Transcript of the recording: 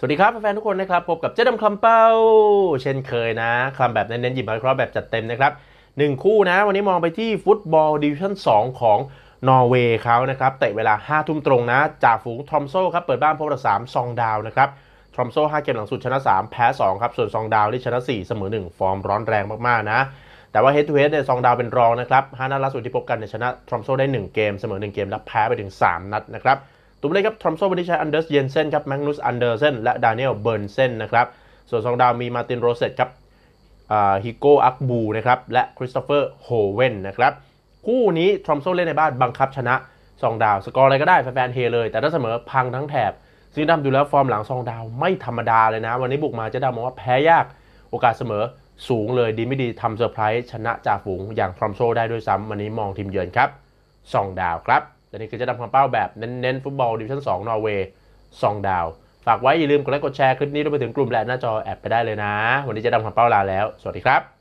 สวัสดีครับแฟนๆทุกคนนะครับ พบกับเจ๊ดำคลำเป้า เช่นเคยนะคลำแบบเน้นๆหยิบมาคราะห์แบบจัดเต็มนะครับหนึ่งคู่นะ วันนี้มองไปที่ฟุตบอลดิวิชั่น 2 ของนอร์เวย์เขานะครับเตะเวลา 5 ทุ่มตรงนะจ่าฝูงทอมโซครับเปิดบ้านพบกับสามซองดาวนะครับทอมโซ5เกมหลังสุดชนะ 3 แพ้ 2 ครับ ส่วนซองดาวที่ชนะ 4 เสมอ 1 ฟอร์มร้อนแรงมากๆนะแต่ว่า head to head เนี่ยซองดาวเป็นรองนะครับ5นัดล่าสุดที่พบกันเนี่ยชนะทอมโซได้ 1 เกมเสมอ 1 เกมและแพ้ไปถึง 3 นัดนะครับ ตัวเลขครับทรอมโซวันนี้ใช้อันเดอร์สเยนเซนครับแมกนุสอันเดอร์เซนและดานิเอลเบิร์นเซนนะครับ ส่วนสองดาวมีมาตินโรเซตครับฮิโกอักบูนะครับและคริสโตเฟอร์โฮเวนนะครับคู่นี้ทรอมโซเล่นในบ้านบังคับชนะสองดาว สกอร์อะไรก็ได้แฟนๆเฮเลย แต่ถ้าเสมอพังทั้งแถบซึ่งดำดูแล้วฟอร์มหลังสองดาวไม่ธรรมดาเลยนะ วันนี้บุกมาเจะดำมองว่าแพ้ยากโอกาสเสมอสูงเลยดีไม่ดีทำเซอร์ไพรส์ชนะจ่าฝูงอย่างทรอมโซได้ด้วยซ้ำวันนี้มองทีมเยือนครับสองดาวครับ และนี่คือจะดำความเป้าแบบเน้นๆฟุตบอลดิวิชั่น2นอร์เวย์ซองดาว ฝากไว้อย่าลืมกดไลค์กดแชร์คลิปนี้รวมไปถึงกลุ่มแลนหน้าจอแอดไปได้เลยนะ วันนี้จะดำความเป้าลาแล้ว สวัสดีครับ